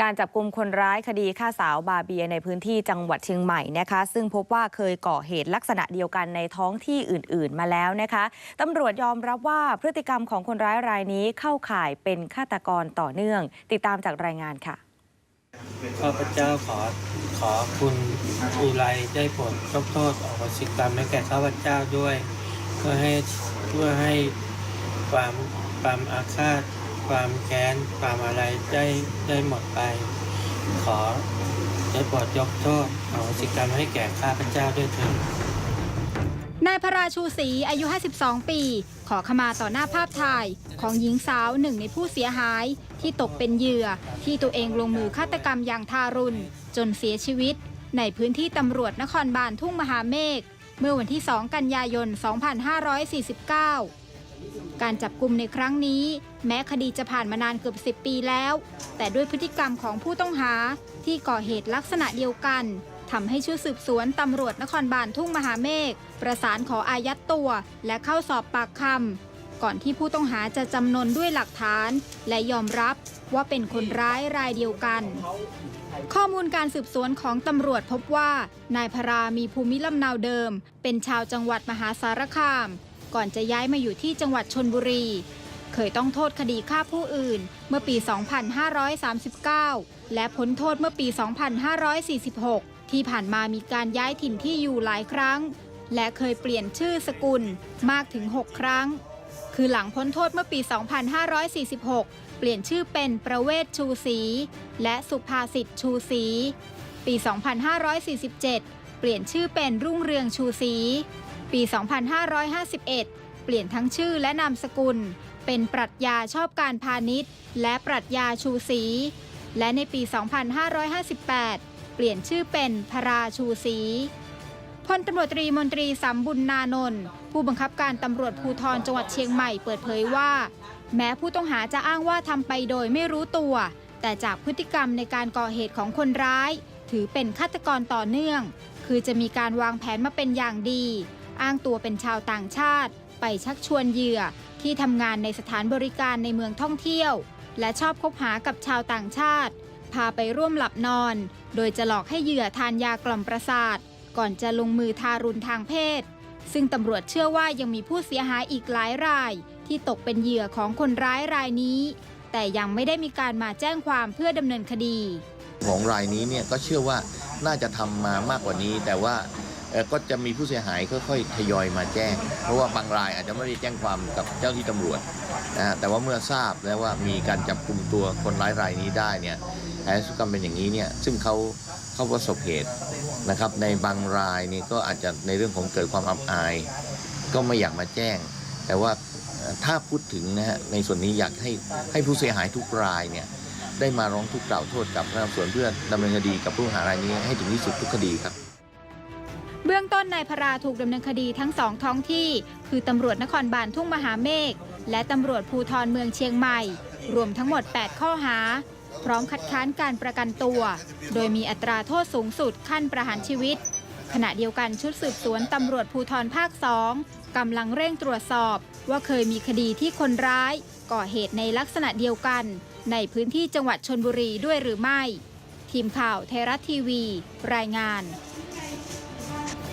การจับกลุ่มคนร้ายคดีฆ่าสาวบาเบียในพื้นที่จังหวัดเชียงใหม่นะคะซึ่งพบว่าเคยก่อเหตุลักษณะเดียวกันในท้องที่อื่น ๆ มาแล้วนะคะตำรวจยอมรับว่าพฤติกรรมของคนร้ายรายนี้เข้าข่ายเป็นฆาตกรต่อเนื่อง ติดตามจากรายงานค่ะข้าพเจ้าขอขอคุณอุไรได้โปรดยกโทษออกสิกรรมให้แก่ข้าพเจ้าด้วย เพื่อให้เพื่อให้ความความอาฆาต ความแค้นความอะไรได้ได้หมดไป ขอได้โปรดยกโทษออกสิกรรมให้แก่ข้าพเจ้าด้วยเถิดนายพระราชูศรีอายุ 52 ปี ขอขมาต่อหน้าภาพถ่าย ของหญิงสาวหนึ่งในผู้เสียหาย ที่ตกเป็นเหยื่อ ที่ตัวเองลงมือฆาตกรรมอย่างทารุณ จนเสียชีวิต ในพื้นที่ตำรวจนครบาลทุ่งมหาเมฆเมื่อวันที่ 2 กันยายน 2549 การจับกลุ่มในครั้งนี้ แม้คดีจะผ่านมานานเกือบ 10 ปีแล้ว แต่ด้วยพฤติกรรมของผู้ต้องหาที่ก่อเหตุลักษณะเดียวกันทำให้ชุดสืบสวนตำรวจนครบาลทุ่งมหาเมฆประสานขออายัดตัว และเข้าสอบปากคำก่อนที่ผู้ต้องหาจะจำนนด้วยหลักฐาน และยอมรับว่าเป็นคนร้ายรายเดียวกัน ข้อมูลการสืบสวนของตำรวจพบว่า นายพรามีภูมิลำเนาเดิม เป็นชาวจังหวัดมหาสารคาม ก่อนจะย้ายมาอยู่ที่จังหวัดชนบุรี เคยต้องโทษคดีฆ่าผู้อื่นเมื่อปี 2539 และพ้นโทษเมื่อปี 2546 ที่ผ่านมามีการย้ายถิ่นที่อยู่หลายครั้ง และเคยเปลี่ยนชื่อสกุลมากถึง 6 ครั้ง คือหลังพ้นโทษเมื่อปี 2546 เปลี่ยนชื่อเป็นประเวศชูศรีและสุภาสิทธิ์ชูศรีปี 2547 เปลี่ยนชื่อเป็นรุ่งเรืองชูศรี ปี 2551 เปลี่ยนทั้งชื่อและนามสกุล เป็นปรัชญาชอบการพาณิชย์ และปรัชญาชูศรีและในปี 2558 เปลี่ยนชื่อเป็นพราชูศรีพลตำรวจตรีมนตรีสัมบุญนานนท์ผู้บังคับการตำรวจภูธรจังหวัดเชียงใหม่เปิดเผยว่า แม้ผู้ต้องหาจะอ้างว่าทำไปโดยไม่รู้ตัว แต่จากพฤติกรรมในการก่อเหตุของคนร้าย ถือเป็นฆาตกรต่อเนื่อง คือจะมีการวางแผนมาเป็นอย่างดี อ้างตัวเป็นชาวต่างชาติ ไปชักชวนเหยื่อที่ทำงานในสถานบริการในเมืองท่องเที่ยว และชอบคบหากับชาวต่างชาติ พาไปร่วมหลับนอน โดยจะหลอกให้เหยื่อทานยากล่อมประสาท ก่อนจะลงมือทารุณทางเพศ ซึ่งตำรวจเชื่อว่ายังมีผู้เสียหายอีกหลายราย ที่ตกเป็นเหยื่อของคนร้ายรายนี้ แต่ยังไม่ได้มีการมาแจ้งความเพื่อดำเนินคดี ของรายนี้เนี่ยก็เชื่อว่าน่าจะทำมามากกว่านี้ แต่ว่า ก็จะมีผู้เสียหายค่อยๆทยอยมาแจ้ง เพราะว่าบางรายอาจจะไม่ได้แจ้งความกับเจ้าที่ตำรวจนะฮะแต่ว่าเมื่อทราบแล้วว่ามีการจับกลุ่มตัวคนร้ายรายนี้ได้เนี่ยแผนสุกรรมเป็นอย่างนี้เนี่ยซึ่งเขาเขาประสบเหตุนะครับ ในบางรายนี่ก็อาจจะในเรื่องของเกิดความอับอาย ก็ไม่อยากมาแจ้ง แต่ว่าถ้าพูดถึงนะฮะในส่วนนี้อยากให้ให้ผู้เสียหายทุกรายเนี่ยได้มาร้องทุกข์กล่าวโทษกับพนักงานสวนเพื่อดำเนินคดีกับผู้หารายนี้ให้ถึงที่สุดทุกคดีครับ เบื้องต้นนายพราถูกดำเนินคดีทั้งสองท้องที่ คือตำรวจนครบาลทุ่งมหาเมฆและตำรวจภูธรเมืองเชียงใหม่ รวมทั้งหมด 8 ข้อหา พร้อมคัดค้านการประกันตัว โดยมีอัตราโทษสูงสุดขั้นประหารชีวิต ขณะเดียวกันชุดสืบสวนตำรวจภูธรภาคสองกำลังเร่งตรวจสอบ ว่าเคยมีคดีที่คนร้าย ก่อเหตุในลักษณะเดียวกัน ในพื้นที่จังหวัดชนบุรีด้วยหรือไม่ ทีมข่าวไทยรัฐทีวี รายงาน